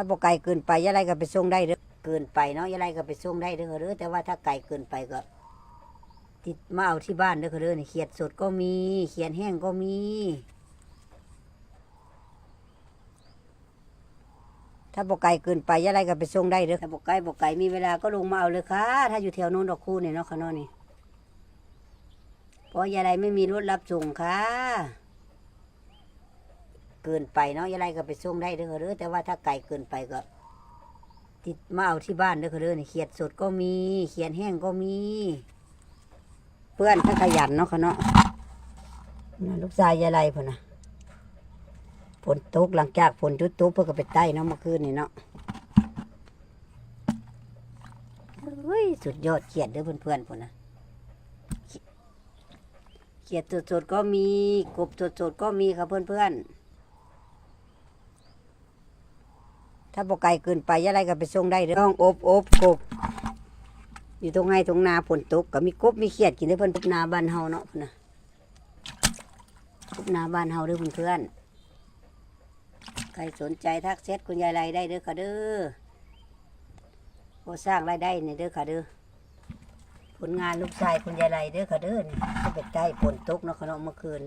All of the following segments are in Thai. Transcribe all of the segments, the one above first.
ถ้าบ่ไกลเกินไปยะไรก็ไปส่งได้เด้อเกินไปเนาะยะไรก็ไปส่งได้เด้อเด้อแต่ว่าถ้าไกลเกินไปก็ติดมาเอาที่บ้านเด้อเด้อนี่เขียดสดก็มีเขียนแห้งก็มี ถ้าบ่ไกลเกินไปยะไรก็ไปส่งได้เด้อถ้าบ่ไกลบ่ไกลมีเวลาก็ลงมาเอาเลยค่ะ ถ้าอยู่แถวโน้นดอกคูเนี่ยเนาะค่ะเนาะนี่เพราะยะไรไม่มีรถรับส่งค่ะ เกินไปเนาะยะไรก็ไปส่งได้เด้อเด้อแต่ว่าถ้าไกลเกินไปก็ ติดมาเอาที่บ้านเด้อเด้อนี่เขียดสดก็มีเขียนแห้งก็มี เพื่อนถ้าขยันเนาะค่ะเนาะลูกชายยายไรพ่นนะฝนตกหลังจากฝนจุดตกเพื่อก็ไปใต้เนาะเมื่อคืนนี่เนาะเฮ้ยสุดยอดเขียดเด้อเพื่อนๆพุ่นนะเขียดสดๆก็มีกบสดๆก็มีค่ะเพื่อนๆ ถ้าบ่ไกลเกินไปยะไรก็ไปส่งได้เด้อต้องอบอบกบ อยู่ตรงไงตรงนาฝนตกก็มีกบมีเขียดกินได้อเพิ่นกบนาบ้านเฮาเนาะพุ่นน่ะกบนาบ้านเฮาเด้อเพื่อนๆใครสนใจทักเซตคุณยายไรได้เด้อค่ะเด้อพอสร้างรายได้นี่เด้อค่ะเด้อผลงานลูกชายคุณยายไรเด้อค่ะเด้อนี่ก็ไปใต้ฝนตกเนาะค่ะเนาะเมื่อคืน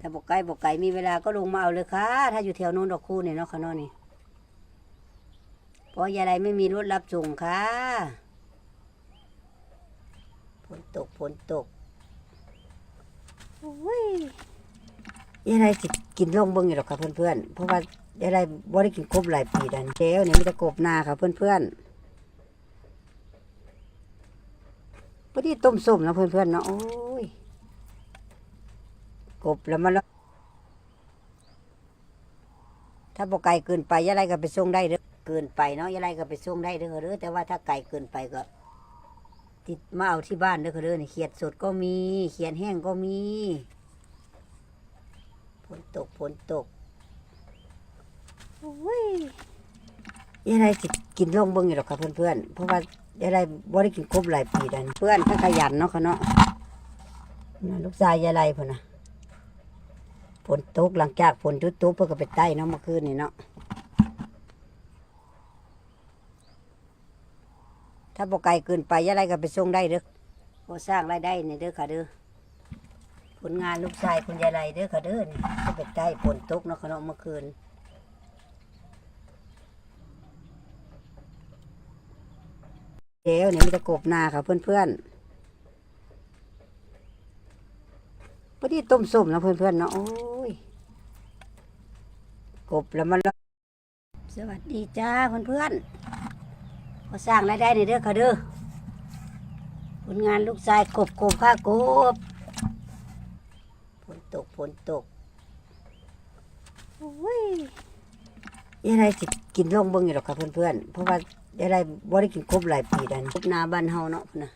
ถ้าบอกไกลบอกไกลมีเวลาก็ลงมาเอาเลยค่ะ ถ้าอยู่แถวโน้นดอกคู่เนี่ยเนาะค่ะเนาะนี่เพราะยายไรไม่มีรถรับส่งค่ะฝนตกฝนตกโอ้ยยายไรกินลงเบิ้งอยู่หรอกค่ะเพื่อนๆเพราะว่ายายไรบ่ได้กินครบหลายปีแล้วนี่เดี๋ยวนี่มีแต่กบนาค่ะเพื่อนๆพอดีต้มส้มนะเพื่อนๆเนาะโอ้ กบแล้วมันถ้าบ่ไกลเกินไปยะไรก็ไปส่งได้เด้อเกินไปเนาะยะไรก็ไปส่งได้เด้อเด้อแต่ว่าถ้าไกลเกินไปก็ติดมาเอาที่บ้านเด้อเด้อนี่เขียดสดก็มีเขียนแห้งก็มีฝนตกฝนตกโอ้ยยะไรสิกินลงเบิ่งอยู่หรอกค่ะเพื่อนๆเพราะว่ายะไรบ่ได้กินครบหลายปีแล้วเพื่อนถ้าขยันเนาะค่ะเนาะลูกชายยะไรพุ่นน่ะ นตกหลังจากฝนจุดตกเพื่อก็ไปใต้เนาะเมื่อคืนนี่เนาะถ้าบ่ไกลเกินไปยะไรก็ไปส่งได้เด้อพอสร้างรายได้นี่เด้อค่ะเด้อผลงานลูกชายคุณยายไรเด้อค่ะเด้อนี่ก็ไปใต้ฝนตกเนาะค่ะเนาะเมื่อคืนเดี๋ยวนี่มีแต่กบนาค่ะเพื่อนๆพอดีต้มส้มนะเพื่อนๆเนาะโอ้ กบแล้วมันสวัสดีจ้าเพื่อนๆพอสร้างรายได้ในเด้อค่ะเด้อผลงานลูกชายกบกบข้ากบฝนตกฝนตกโอ้ยยายไรสิกินลงเบิ่งอยู่หรอกค่ะเพื่อนๆเพราะว่ายายไรบ่ได้กินครบหลายปีแล้วนี่กบนาบ้านเฮาเนาะพุ่นนะ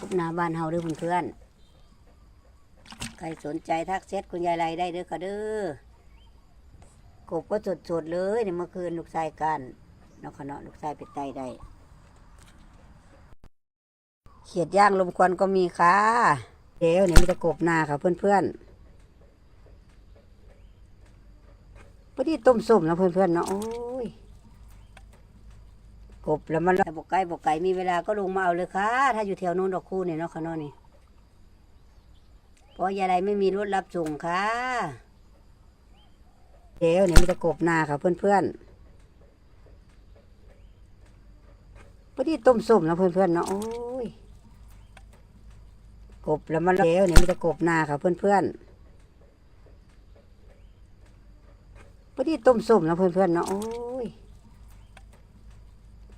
กบนาบ้านเฮาเด้อเพื่อนๆใครสนใจทักเซตคุณยายไรได้เด้อค่ะเด้อ กบก็สดๆเลยเนี่ยเมื่อคืนลูกชายกันเนาะค่ะเนาะลูกชายไปไตได้เขียดย่างลมควันก็มีค่ะเดี๋ยวเนี่ยมีแต่กบนาค่ะเพื่อนๆพอดีต้มส้มนะเพื่อนๆเนาะโอ้ยกบแล้วมันบกไก่บกไก่มีเวลาก็ลงมาเอาเลยค่ะ ถ้าอยู่แถวโน้นดอกคู่เนี่ยเนาะค่ะเนาะนี่เพราะยายไรไม่มีรถรับส่งค่ะ เดี๋ยวนี่ยมีแต่กบนาค่ะเพื่อนๆพอดีต้มส้มนะเพื่อนๆเนาะโอ้ยกบแล้วมันเดี๋ยวนี่ยมีแต่กบนาค่ะเพื่อนๆพอดีต้มส้มนะเพื่อนๆเนาะโอ้ย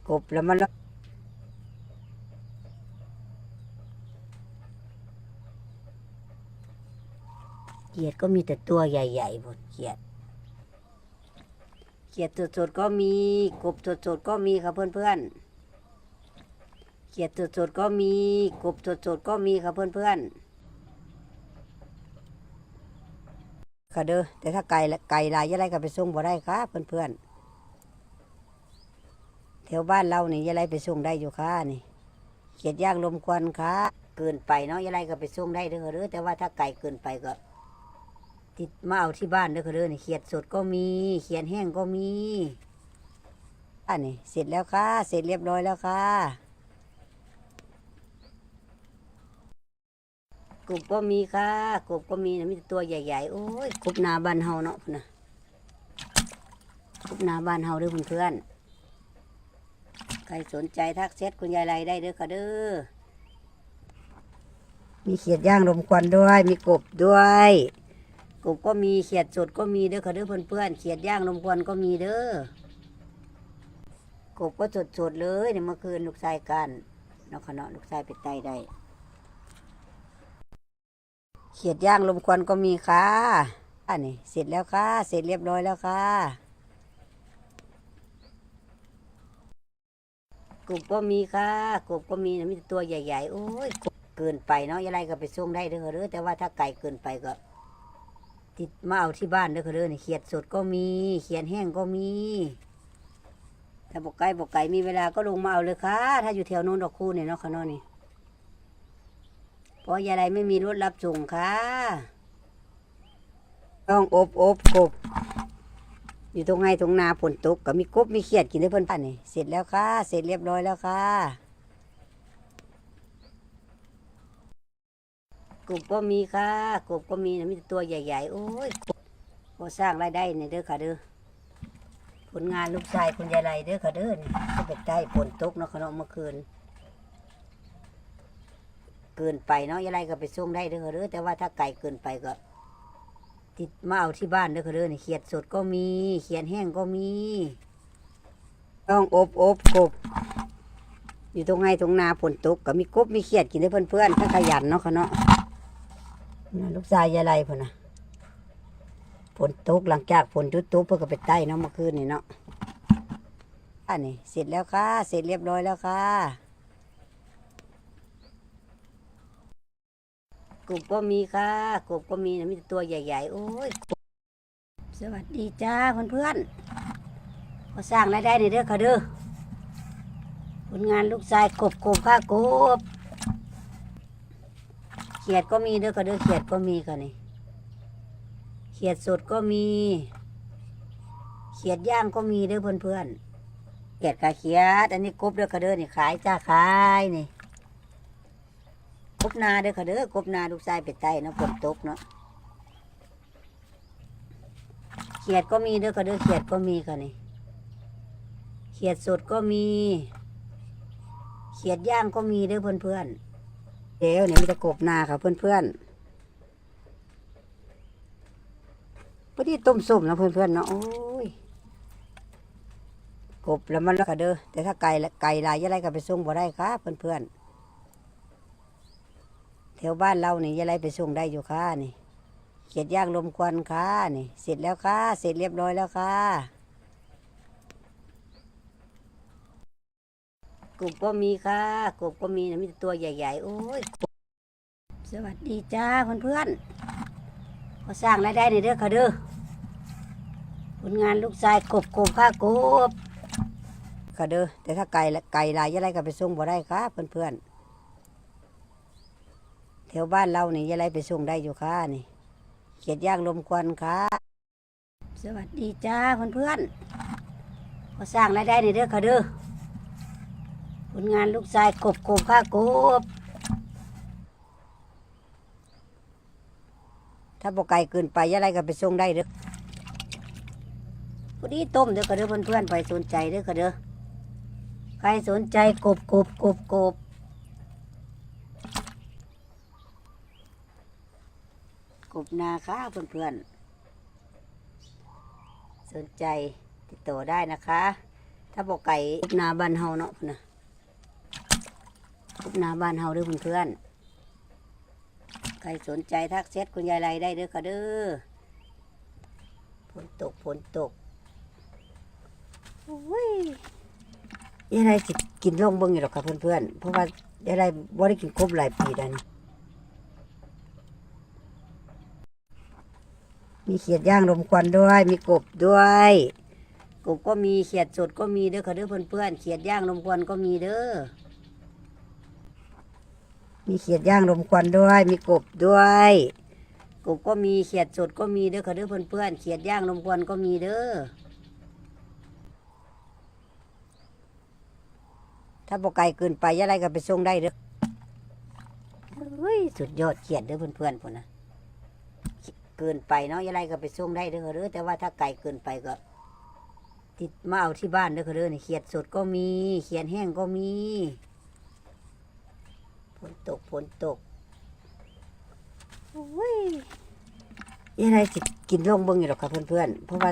กบแล้วมันเขียดก็มีแต่ตัวใหญ่ๆหมดเขียด ขียดสดๆก็มีกบสดๆก็มีค่ะเพื่อนๆเขียดสดๆก็มีกบสดๆก็มีค่ะเพื่อนๆค่ะเด้อแต่ถ้าไก่ไก่ลายยะไรก็ไปส่งบ่ได้ค่ะเพื่อนๆแถวบ้านเรานี่ยะไรไปส่งได้อยู่ค่ะนี่เขียดย่างลมควันค่ะเกินไปเนาะยะไรก็ไปส่งได้เด้อเด้อแต่ว่าถ้าไก่เกินไปก็ ติดมาเอาที่บ้านเด้อค่ะเด้อนี่เขียดสดก็มีเขียดแห้งก็มีอันนี้เสร็จแล้วค่ะ เสร็จเรียบร้อยแล้วค่ะกบก็มีค่ะกบก็มีนะมีต่ตัวใหญ่ๆโอ้ยกบนาบ้านเฮาเนาะพุ่นนะกบนาบ้านเฮาเด้อเพื่อนๆใครสนใจทักเซตคุณยายไรได้เด้อค่ะเด้อมีเขียดย่างลมควันด้วย มีกบด้วย กบก็มีเขียดสดก็มีเด้อค่ะเด้อเพื่อนๆเขียดย่างลมควันก็มีเด้อกบก็สดสดเลยในเมื่อคืนลูกชายกันเนาะค่ะเนาะลูกชายไปไตได้เขียดย่างลมควันก็มีค่ะอันนี้เสร็จแล้วค่ะ เสร็จเรียบร้อยแล้วค่ะกบก็มีค่ะกบก็มีนะมีตัวใหญ่ๆโอ้ยเกินไปเนาะยายไรก็ไปส่งได้เด้อเด้อแต่ว่าถ้าไก่เกินไปก็ ติดมาเอาที่บ้านเด้อค่ะเด้อนี่เขียดสดก็มีเขียดแห้งก็มี ถ้าบอกไก่บอกไก่มีเวลาก็ลงมาเอาเลยค่ะ ถ้าอยู่แถวโน้นดอกคูเนี่ยเนาะค่ะเนาะนี่เพราะยายไรไม่มีรถรับส่งค่ะ ต้องอบอบกบอยู่ตรงไงตรงนาฝนตกก็มีกบมีเขียดกินได้เพิ่นป่านนี่เสร็จแล้วค่ะ เสร็จเรียบร้อยแล้วค่ะ กบก็มีค่ะ กบก็มีนะมีแต่ตัวใหญ่ๆ โอ้ยกบก็สร้างรายได้เนี่ยเด้อค่ะเด้อ ผลงานลูกชายคุณยายไรเด้อค่ะเด้อนี่ก็ไปใต้ฝนตกเนาะคเนาะเมื่อคืน เกินไปเนาะยายไรก็ไปส่งได้เด้อค่ะเด้อ แต่ว่าถ้าไก่เกินไปก็ ติดมาเอาที่บ้านเด้อค่ะเด้อนี่เขียดสดก็มี เขียดแห้งก็มี ต้องอบอบกบอยู่ตรงไงตรงนาฝนตกก็มีกบมีเขียดกินได้เพื่อนๆถ้าขยันเนาะค่ะเนาะ นั่นลูกชายยายไรพ่นนะฝนตกหลังจากฝนจุดตกเพื่อก็ไปใต้เนาะเมื่อคืนนี่เนาะอันนี้เสร็จแล้วค่ะ เสร็จเรียบร้อยแล้วค่ะกบก็มีค่ะกบก็มีนะมีแต่ตัวใหญ่ๆโอ้ยกบสวัสดีจ้าเพื่อนๆก็สร้างรายได้ในเด้อค่ะเด้อผลงานลูกชายกบกบข้ากบ ขียดก็มีเด้อก็เด้อเขียดก็มีค่ะนี่เขียดสดก็มี เขียดย่างก็มีเด้อเพื่อนเพื่อนๆเขียดกับเขียด อันนี้กบเด้อค่ะเด้อนี่ขายจ้าขายนี่กบนาเด้อค่ะเด้อกบนาลูกชายไปใต้เนาะฝนตกเนาะเขียดก็มีเด้อค่ะเด้อเขียดก็มีค่ะนี่เขียดสดก็มี เขียดย่างก็มีเด้อเพื่อนๆ เดี๋ยวเนี่ยมีแตะกบนาค่ะเพื่อนๆพอดีต้มส้มนะเพื่อนๆเนาะโอ้ยกบแล้วมันแล้วค่ะเด้อแต่ถ้าไก่ละไก่ลายยะไรก็ไปส่งบ่ได้ค่ะเพื่อนๆแถวบ้านเรานี่ยะไรไปส่งได้อยู่ค่ะนี่เขียดย่างลมควันค่ะนี่ เสร็จแล้วค่ะ เสร็จเรียบร้อยแล้วค่ะ กบก็มีค่ะ กบก็มีนะมีแต่ตัวใหญ่ ๆ โอ้ยสวัสดีจ้าเพื่อนๆก็สร้างรายได้ในเด้อค่ะเด้อผลงานลูกชายกบกบค่ะกบค่ะเด้อแต่ถ้าไก่ไก่ลายยะไรก็ไปส่งบ่ได้ค่ะเพื่อนๆแถวบ้านเรานี่ยะไรไปส่งได้อยู่ค่ะนี่เขียดย่างลมควันค่ะ สวัสดีจ้าเพื่อนๆก็สร้างรายได้ในเด้อค่ะเด้อ ลงานลูกชายกบกบข้ากบ ถ้าบกไก่เกินไปยะไรก็ไปส่งได้เด้อพอดีต้มเด้อก็เด้อเพื่อนๆไปสนใจเด้อก็เด้อใครสนใจกบกบกบกบกบนาค่ะเพื่อนๆสนใจติดต่อได้นะคะ ถ้าบอกไก่กบนาบ้านเฮาเนาะพุ่นนะ ทุกนาบ้านเฮาเด้อเพื่อนๆใครสนใจทักเซตคุณยายไรได้เด้อค่ะเด้อฝนตกฝนตกโอ้ยยายไรสิกินลงเบิ่งอยู่หรอกค่ะเพื่อนๆเพราะว่ายายไรบ่ได้กินครบหลายปีแล้วนี่มีเขียดย่างลมควันด้วย มีกบด้วยกบก็มีเขียดสดก็มีเด้อค่ะเด้อเพื่อนๆเขียดย่างลมควันก็มีเด้อ มีเขียดย่างลมควันด้วย มีกบด้วย กบก็มีเขียดสดก็มีเด้อค่ะเด้อเพื่อนๆเขียดย่างนมควันก็มีเด้อถ้าบ่ไกลเกินไปอยะไรก็ไปส่งได้เด้อเฮ้ยสุดยอดเขียดเด้อเพื่อนๆพุ่อนนะเกินไปเนาะอยะไรก็ไปส่งได้เด้อค่ะเด้อแต่ว่าถ้าไกลเกินไปก็ติดมาเอาที่บ้านเด้อค่ะเด้อนี่เขียดสดก็มี เขียดแห้งก็มี นตกฝนตกโอ้ยยังไงสิกินลงเบิ่งอยู่หรอกค่ะเพื่อนๆเพราะว่า